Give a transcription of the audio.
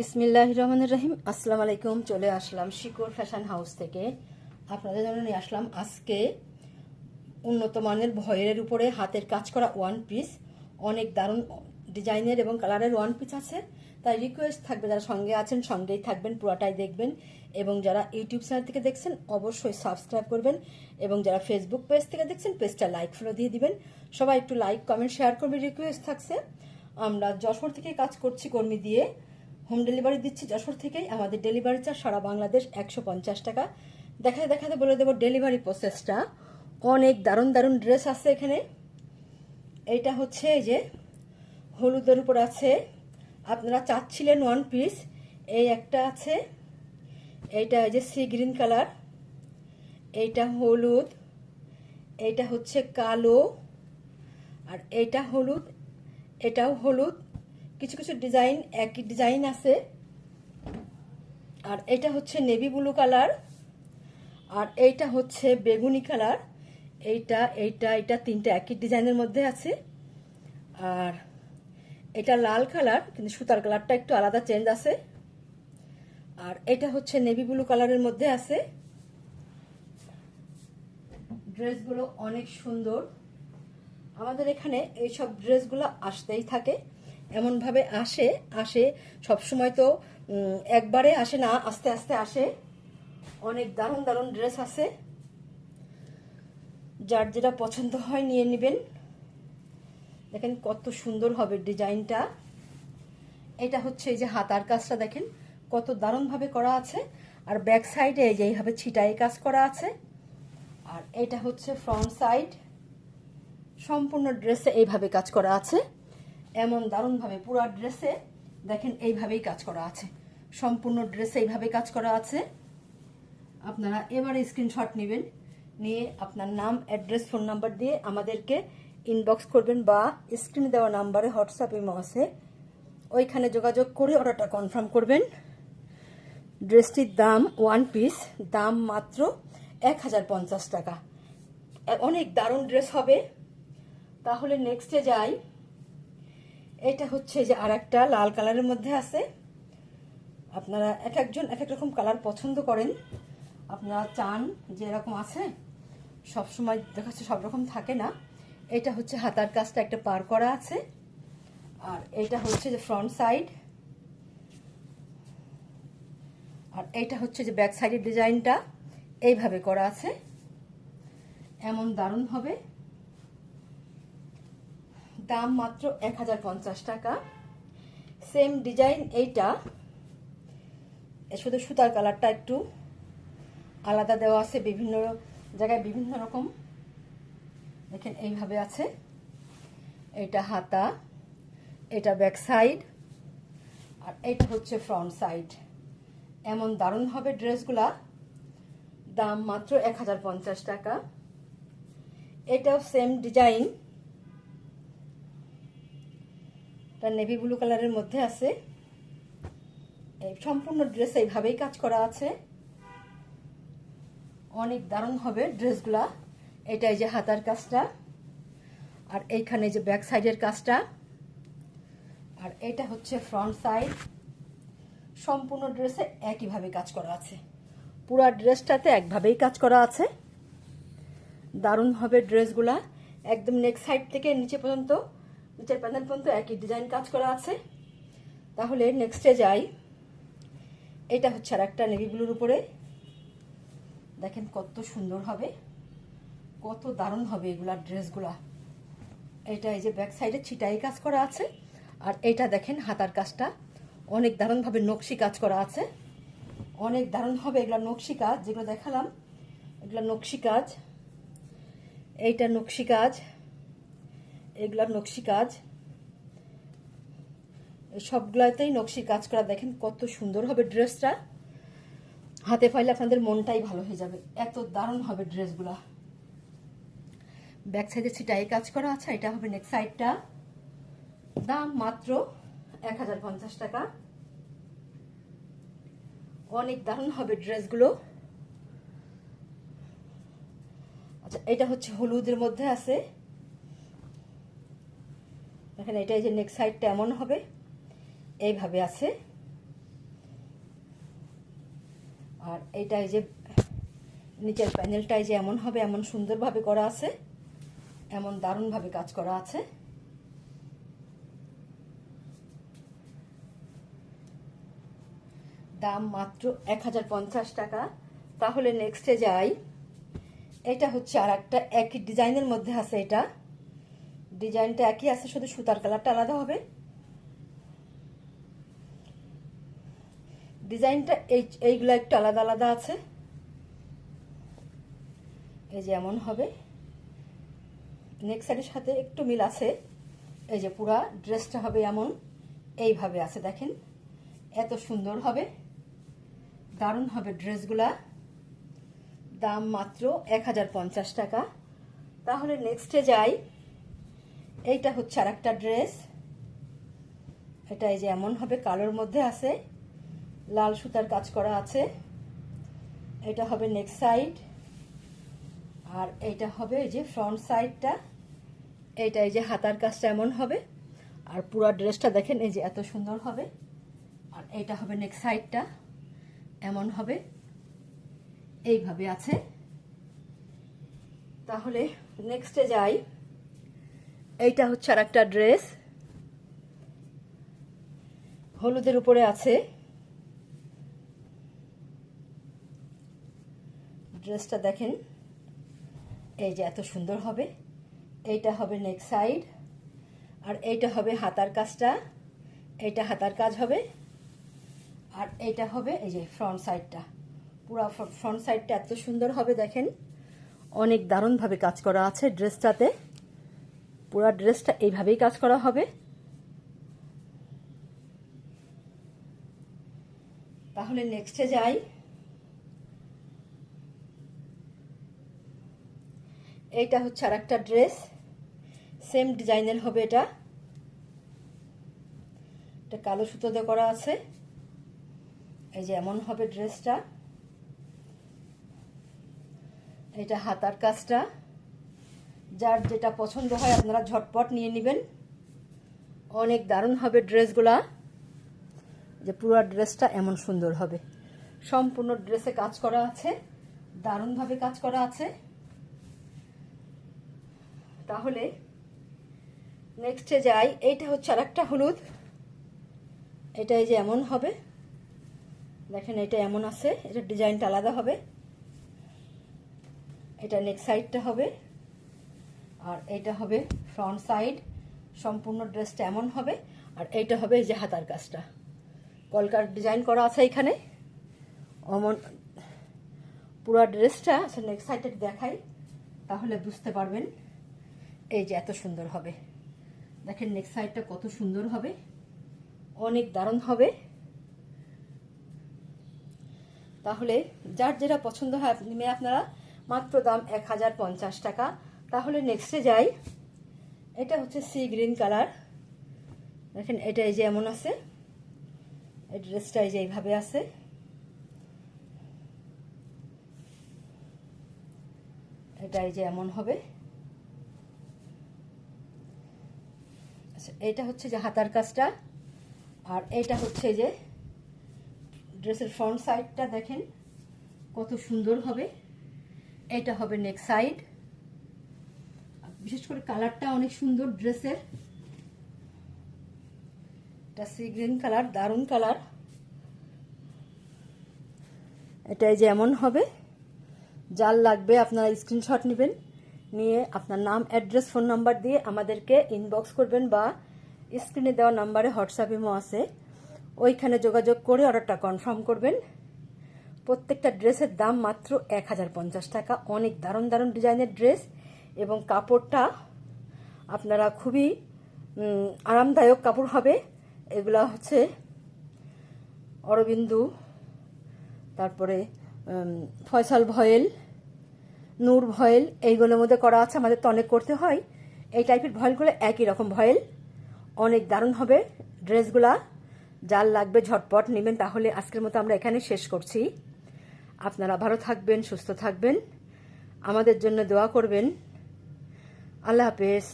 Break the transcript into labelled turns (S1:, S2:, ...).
S1: বিসমিল্লাহ রহমানুর রহিম আসসালামু আলাইকুম, চলে আসলাম শিকোর ফ্যাশন হাউস থেকে। আপনাদের জন্য নিয়ে আসলাম আজকে উন্নত মানের ভয়ের উপরে হাতের কাজ করা ওয়ান পিস অনেক দারুণ ডিজাইনের এবং কালারের ওয়ান পিস আছে। তাই রিকোয়েস্ট থাকবে যারা সঙ্গে আছেন, সঙ্গেই থাকবেন, পুরাটাই দেখবেন। এবং যারা ইউটিউব চ্যানেল থেকে দেখছেন, অবশ্যই সাবস্ক্রাইব করবেন। এবং যারা ফেসবুক পেজ থেকে দেখছেন পেজটা লাইক ফলো দিয়ে দিবেন। সবাই একটু লাইক কমেন্ট শেয়ার করবে রিকোয়েস্ট থাকছে। আমরা যশোর থেকে কাজ করছি কর্মী দিয়ে। হোম ডেলিভারি দিচ্ছি যশোর থেকেই। আমাদের ডেলিভারি চার্জ সারা বাংলাদেশ একশো পঞ্চাশ টাকা। দেখাতে দেখাতে বলে দেবো ডেলিভারি প্রসেসটা অনেক দারুণ দারুণ ড্রেস আছে এখানে। এইটা হচ্ছে এই যে হলুদের উপর আছে। আপনারা চাচ্ছিলেন ওয়ান পিস এই একটা আছে। এইটা এই যে সি গ্রিন কালার এইটা হলুদ। এইটা হচ্ছে কালো। আর এইটা হলুদ। এটাও হলুদ। কিছু কিছু ডিজাইন একই ডিজাইন আছে। আর এটা হচ্ছে নেভি ব্লু কালার আর এইটা হচ্ছে বেগুনি কালার এইটা এইটা এটা তিনটা একই ডিজাইনের মধ্যে আছে। আর এটা লাল কালার কিন্তু সুতার কালারটা একটু আলাদা চেঞ্জ আছে। আর এটা হচ্ছে নেভি ব্লু কালারের মধ্যে আছে। ড্রেসগুলো অনেক সুন্দর। আমাদের এখানে এইসব ড্রেসগুলো আসতেই থাকে। এমনভাবে আসে আসে, সবসময় তো একবারে আসে না, আস্তে আস্তে আসে। অনেক দারুণ দারুণ ড্রেস আছে। যার যেটা পছন্দ হয় নিয়ে নেবেন। দেখেন কত সুন্দর হবে ডিজাইনটা। এটা হচ্ছে এই যে হাতার কাজটা দেখেন, কত দারুণভাবে করা আছে। আর ব্যাক সাইডে এই যে এইভাবে ছিটাই কাজ করা আছে। আর এটা হচ্ছে ফ্রন্ট সাইড। সম্পূর্ণ ড্রেসে এইভাবে কাজ করা আছে। এমন দারুণভাবে পুরো ড্রেসে দেখেন এইভাবেই কাজ করা আছে। সম্পূর্ণ ড্রেসে এইভাবে কাজ করা আছে। আপনারা এবারে স্ক্রিনশট নেবেন, নিয়ে আপনার নাম অ্যাড্রেস ফোন নাম্বার দিয়ে আমাদেরকে ইনবক্স করবেন বা স্ক্রিনে দেওয়া নাম্বারে হোয়াটসঅ্যাপ ইমো আছে। ওইখানে যোগাযোগ করে অর্ডারটা কনফার্ম করবেন। ড্রেসটির দাম ওয়ান পিস দাম মাত্র এক হাজার পঞ্চাশ টাকা। অনেক দারুণ ড্রেস হবে। তাহলে নেক্সটে যাই। এটা হচ্ছে যে আর একটা লাল কালারের মধ্যে আছে। আপনারা এক একজন এক এক রকম কালার পছন্দ করেন। আপনারা চান যে এরকম আছে সব সময় দেখাচ্ছে সব রকম থাকে না। এটা হচ্ছে হাতার কাজটা একটা পার করা আছে। আর এটা হচ্ছে যে ফ্রন্ট সাইড আর এটা হচ্ছে যে ব্যাক সাইডের ডিজাইনটা এইভাবে করা আছে। এমন দারুণ হবে। দাম মাত্র এক হাজার পঞ্চাশ টাকা। সেম ডিজাইন এইটা। শুধু সুতার কালারটা একটু আলাদা দেওয়া আছে, বিভিন্ন জায়গায় বিভিন্ন রকম। দেখেন, এইভাবে আছে। এটা হাতা, এটা ব্যাক সাইড আর এটা হচ্ছে ফ্রন্ট সাইড এমন দারুণ হবে ড্রেসগুলা। দাম মাত্র এক হাজার পঞ্চাশ টাকা। এটাও সেম ডিজাইন এটা নেভি ব্লু কালারের মধ্যে আছে। এই সম্পূর্ণ ড্রেস এইভাবেই কাজ করা আছে। অনেক দারুণ হবে ড্রেসগুলা। এটা এই যে হাতার কাজটা। আর এইখানে যে ব্যাক সাইডের কাজটা। আর এটা হচ্ছে ফ্রন্ট সাইড সম্পূর্ণ ড্রেসে একইভাবে কাজ করা আছে। পুরা ড্রেসটাতে একভাবেই কাজ করা আছে। দারুণ হবে ড্রেসগুলা। একদম নেক সাইড থেকে নিচে পর্যন্ত। নিচের প্যানেল পর্যন্ত একই ডিজাইন কাজ করা আছে। তাহলে নেক্সটে যাই। এটা হচ্ছে আর একটা নেভি ব্লুর উপরে। দেখেন কত সুন্দর হবে। কত দারুণ হবে এগুলার ড্রেসগুলা। এটা এই যে ব্যাক সাইডে ছিটাই কাজ করা আছে। আর এইটা দেখেন হাতার কাজটা। অনেক দারুণভাবে নকশি কাজ করা আছে। অনেক দারুণ হবে এগুলা নকশি কাজ। যেগুলো দেখালাম, এগুলা নকশি কাজ। এইটা নকশি কাজ। এগুলার নকশি কাজ। সবগুলাতেই নকশি কাজ করা। দেখেন কত সুন্দর হবে ড্রেসটা। হাতে পাইলে আপনাদের মনটাই ভালো হয়ে যাবে। এত দারুণ হবে ড্রেসগুলা। ব্যাক সাইডে ছিটাই কাজ করা আছে। এটা হবে নেক্সট সাইডটা। দাম মাত্র এক হাজার পঞ্চাশ টাকা। অনেক দারুণ হবে ড্রেসগুলো। আচ্ছা এটা হচ্ছে হলুদের মধ্যে আছে। দেখেন এটা এই যে নেক্সট সাইডটা এমন হবে। এইভাবে আছে। আর এইটা এই যে নিচের প্যানেলটাই যে এমন হবে, এমন সুন্দরভাবে করা আছে, এমন দারুণভাবে কাজ করা আছে। দাম মাত্র এক হাজার পঞ্চাশ টাকা। তাহলে নেক্সটে যাই। এটা হচ্ছে আর একটা একই ডিজাইনের মধ্যে আছে এটা। ডিজাইনটা একই আছে, শুধু সুতার কালারটা আলাদা হবে। ডিজাইনটা এই এইগুলো একটু আলাদা আলাদা আছে। এই যে এমন হবে। নেক সাইডের সাথে একটু মিল আছে। এই যে পুরা ড্রেসটা হবে এমন। এইভাবে আছে, দেখেন। এত সুন্দর হবে। দারুণ হবে ড্রেসগুলা। দাম মাত্র এক হাজার পঞ্চাশ টাকা। তাহলে নেক্সটে যাই। এইটা হচ্ছে আর একটা ড্রেস। এটা এই যে এমন হবে, কালোর মধ্যে আছে, লাল সুতার কাজ করা আছে। এটা হবে নেক্সট সাইড আর এইটা হবে এই যে ফ্রন্ট সাইডটা এইটা এই যে হাতার কাজটা এমন হবে, আর পুরো ড্রেসটা দেখেন এই যে এত সুন্দর হবে। আর এইটা হবে নেক্সট সাইডটা এমন হবে। এইভাবে আছে। তাহলে নেক্সটে যাই। এইটা হচ্ছে আর একটা ড্রেস। হলুদের উপরে আছে। ড্রেসটা দেখেন। এই যে এত সুন্দর হবে। এইটা হবে নেক সাইড। আর এইটা হবে হাতার কাজটা। এইটা হাতার কাজ হবে। আর এইটা হবে এই যে ফ্রন্ট সাইডটা। পুরো ফ্রন্ট সাইডটা এত সুন্দর হবে দেখেন। অনেক দারুণভাবে কাজ করা আছে ড্রেসটাতে। পুরো ড্রেসটা এইভাবেই কাজ করা হবে। তাহলে নেক্সটে যাই। এইটা হচ্ছে আর একটা ড্রেস। সেম ডিজাইনের হবে এটা। এটা কালো সুতোতে করা আছে। এই যে এমন হবে ড্রেসটা। এটা হাতার কাজটা। যার যেটা পছন্দ হয় আপনারা ঝটপট নিয়ে নেবেন। অনেক দারুণ হবে ড্রেসগুলা। যে পুরো ড্রেসটা এমন সুন্দর হবে। সম্পূর্ণ ড্রেসে কাজ করা আছে, দারুণভাবে কাজ করা আছে। তাহলে নেক্সটে যাই, এইটা হচ্ছে আর একটা হলুদ। এটা এই যে এমন হবে। দেখেন এটা এমন আছে এটা ডিজাইনটা আলাদা হবে। এটা নেক্সট সাইডটা হবে। আর এটা হবে ফ্রন্ট সাইড সম্পূর্ণ ড্রেসটা এমন হবে, আর এইটা হবে এই যে হাতার কাজটা। কলকার ডিজাইন করা আছে এখানে। অমন, পুরো ড্রেসটা নেক্সট সাইডে দেখাই, তাহলে বুঝতে পারবেন এই যে এত সুন্দর হবে। দেখেন নেক্সট সাইডটা কত সুন্দর হবে, অনেক দারুণ হবে। তাহলে যার যেটা পছন্দ হয় নিয়ে আপনারা মাত্র দাম এক হাজার পঞ্চাশ টাকা। তাহলে নেক্সটে যাই। এটা হচ্ছে সি গ্রিন কালার দেখেন, এটা এই যে এমন আছে। এই ড্রেসটা এই যে এইভাবে আছে। এটা এই যে এমন হবে। আচ্ছা এটা হচ্ছে যে হাতার কাজটা। আর এইটা হচ্ছে যে ড্রেসের ফ্রন্ট সাইডটা দেখেন, কত সুন্দর হবে। এটা হবে নেক সাইড বিশেষ করে কালারটা অনেক সুন্দর ড্রেসের। এটা সি গ্রিন কালার, দারুণ কালার। এটাই যে এমন হবে, যার লাগবে আপনারা স্ক্রিনশট নেবেন, নিয়ে আপনার নাম, অ্যাড্রেস, ফোন নাম্বার দিয়ে আমাদেরকে ইনবক্স করবেন বা স্ক্রিনে দেওয়া নাম্বারে হোয়াটসঅ্যাপ ইমো আছে। ওইখানে যোগাযোগ করে অর্ডারটা কনফার্ম করবেন। প্রত্যেকটা ড্রেসের দাম মাত্র এক হাজার পঞ্চাশ টাকা। অনেক দারুণ দারুণ ডিজাইনের ড্রেস এবং কাপড়টা আপনারা খুবই আরামদায়ক কাপড় হবে। এগুলা হচ্ছে অরবিন্দু, তারপরে ফয়সাল ভয়েল, নূর ভয়েল, এইগুলোর মধ্যে করা আছে, আমাদের তো অনেক করতে হয়। এই টাইপের ভয়েলগুলো একই রকম ভয়েল। অনেক দারুণ হবে ড্রেসগুলা। যার লাগবে ঝটপট নেবেন, তাহলে আজকের মতো আমরা এখানে শেষ করছি। আপনারা ভালো থাকবেন, সুস্থ থাকবেন। আমাদের জন্য দোয়া করবেন। আল্লাহ হাফেজ